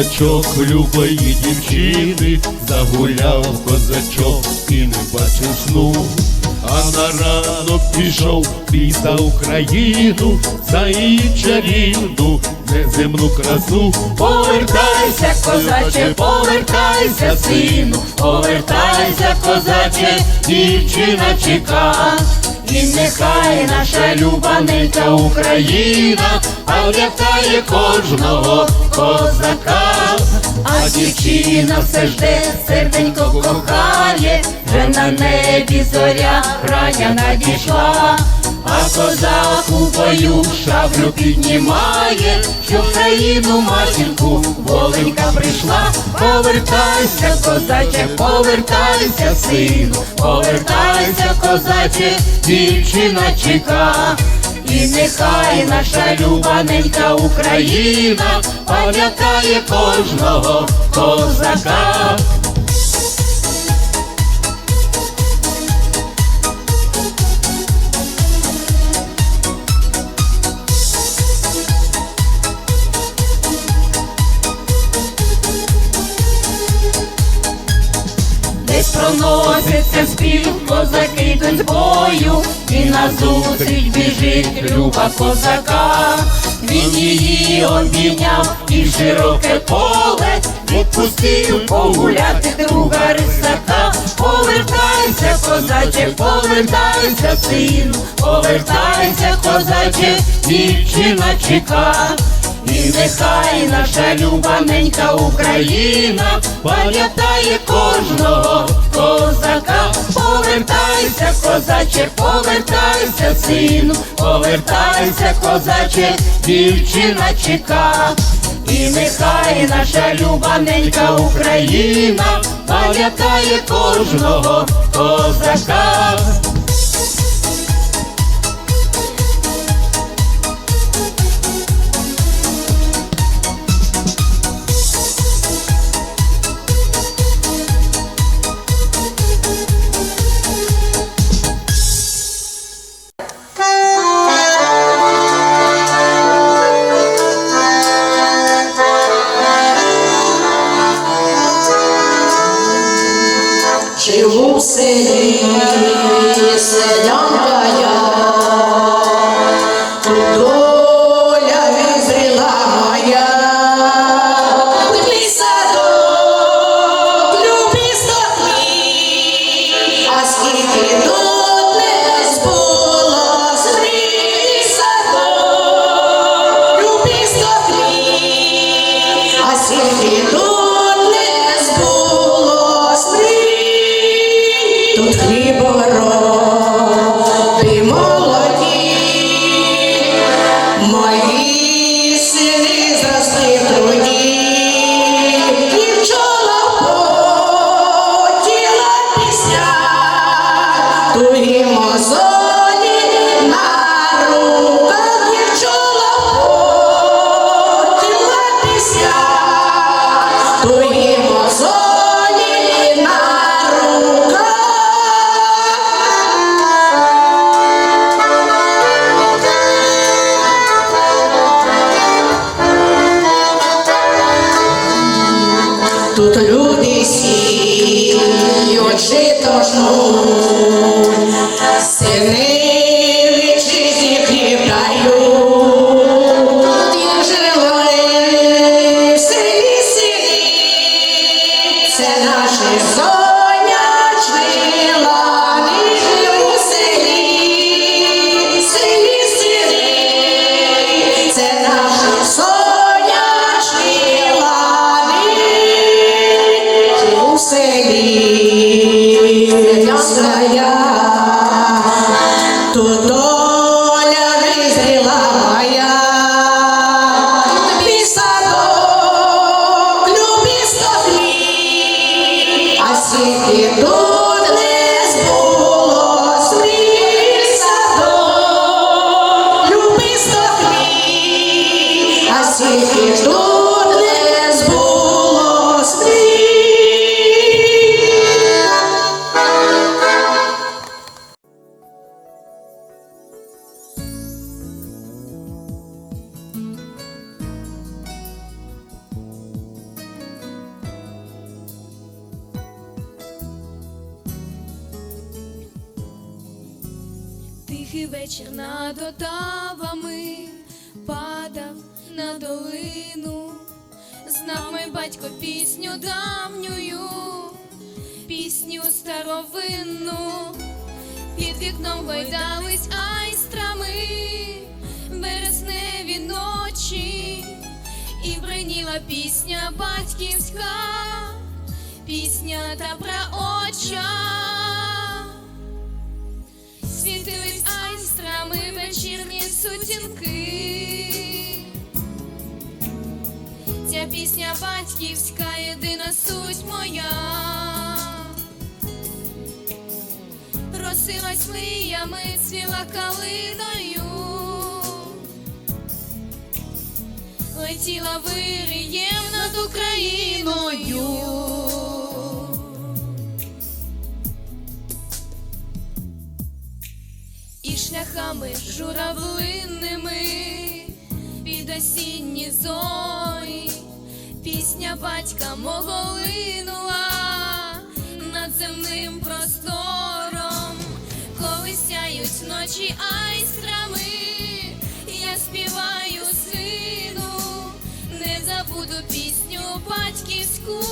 Козачок любої дівчини, загуляв козачок і не бачив сну. А на ранок пішов за Україну, за її чарівну неземну красу. Повертайся, козаче, повертайся, сину, повертайся, козаче, дівчина чека. І нехай наша любаненька Україна пам'ятає кожного козака, а дівчина все жде, серденько кохає, вже на небі зоря рання надійшла. А козак у бою шаблю піднімає, що в країну матінку воленька прийшла. Повертайся, козаче, повертайся, сину, повертайся, козаче, дівчина чека. І нехай наша любаненька Україна пам'ятає кожного козака. Десь проноситься спів, козаки йдуть бою, і назустріч біжить люба козака. Він її обійняв і широке поле відпустив погуляти друга рисака. Повертайся, козаче, повертайся, сину, повертайся, козаче, дівчина чека. І нехай наша любаненька Україна пам'ятає кожного козака. Повертайся, козаче, повертайся, сину, повертайся, козаче, дівчина чека. І нехай наша любаненька Україна пам'ятає кожного козака. Тихий вечір над отавами падав на долину, знав мій батько пісню давнюю, пісню старовинну, під вікном гойдались айстрами, вересневі ночі, і бриніла пісня батьківська, пісня та праотча. Світились айстрами вечірні сутінки. Ця пісня батьківська, єдина суть моя. Росилась мріями, цвіла калиною, летіла вирієм над Україною. Шляхами журавлинними під осінні зорі. Пісня батька мого линула над земним простором, коли сяють ночі айстрами, я співаю сину, не забуду пісню батьківську,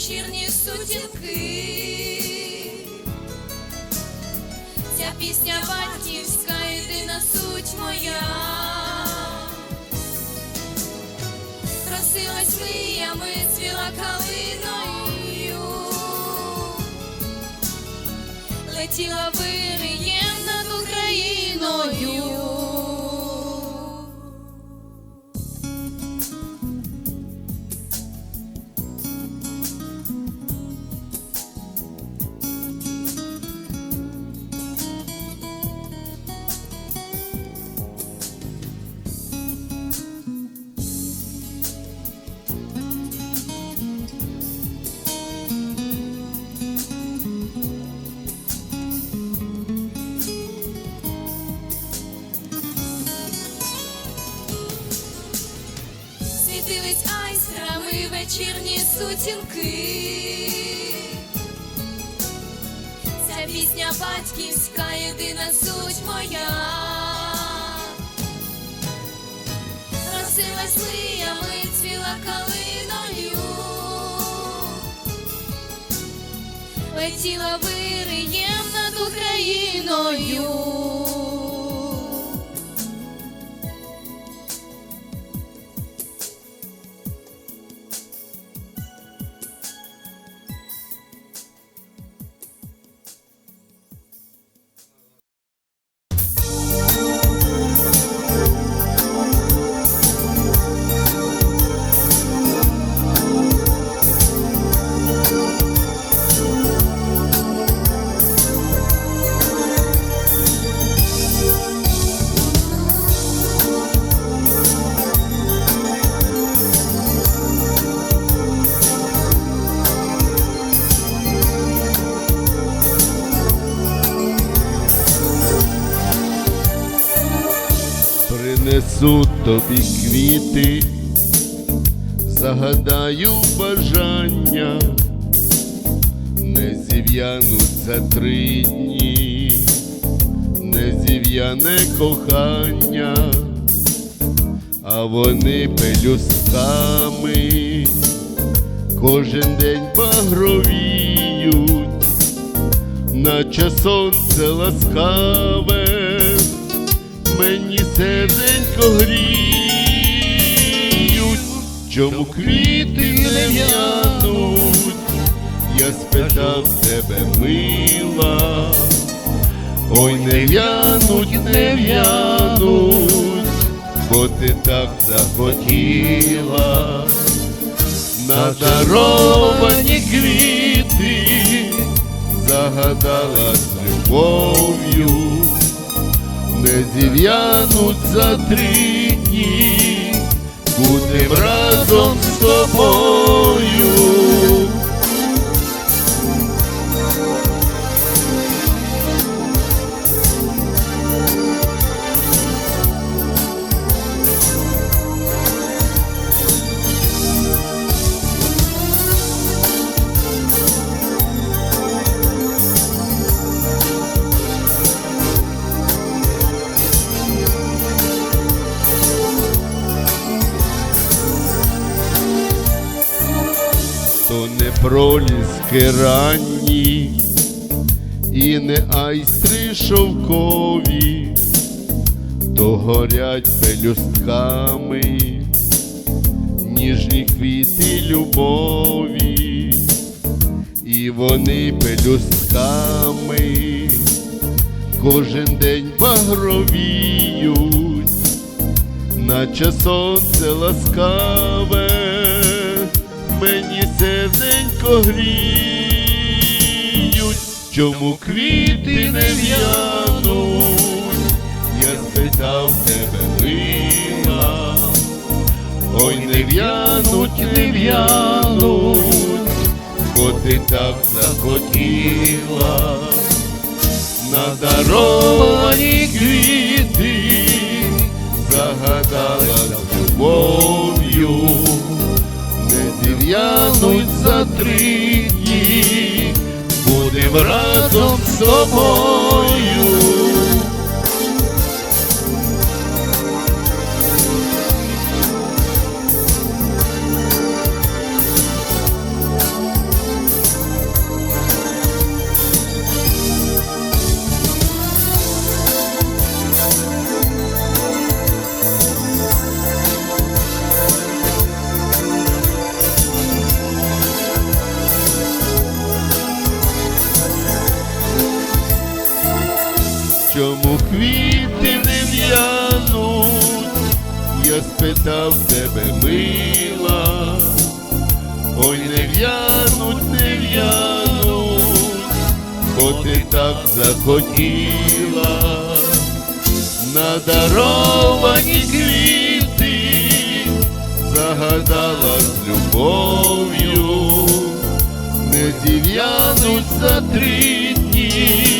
вечірні сутінки. Ця пісня батьківська, єдина суть моя. Просилась мріями, цвіла калиною. Летіла вирієм сутінки. Ця пісня батьківська, єдина суть моя. Росилась мріями, цвіла калиною. Летіла вириєм над Україною. Принесу тобі квіти, загадаю бажання, не зів'януть за три дні, не зів'яне кохання, а вони пелюстками кожен день багровіють, наче сонце ласкаве мені серденько гріють, чому квіти не в'януть, я спитав тебе, мила, ой, не в'януть, не в'януть, бо ти так захотіла, надаровані квіти загадала з любов'ю не зів'януть за три дні, будем разом з тобою. то не проліски ранні, і не айстри шовкові, то горять пелюстками, ніжні квіти любові, і вони пелюстками, кожен день багровіють, наче сонце ласкаве погріють, чому квіти не в'януть, я спитав тебе, мила, ой не в'януть, не в'януть, бо ти так захотіла на даровані квіти, загадала любов'ю відв'януть за три дні, будем разом з тобою. чому квіти не в'януть, я спитав тебе, мила, ой не в'януть, не в'януть, бо ти так захотіла, надаровані квіти, загадала з любов'ю, не зів'януть за три дні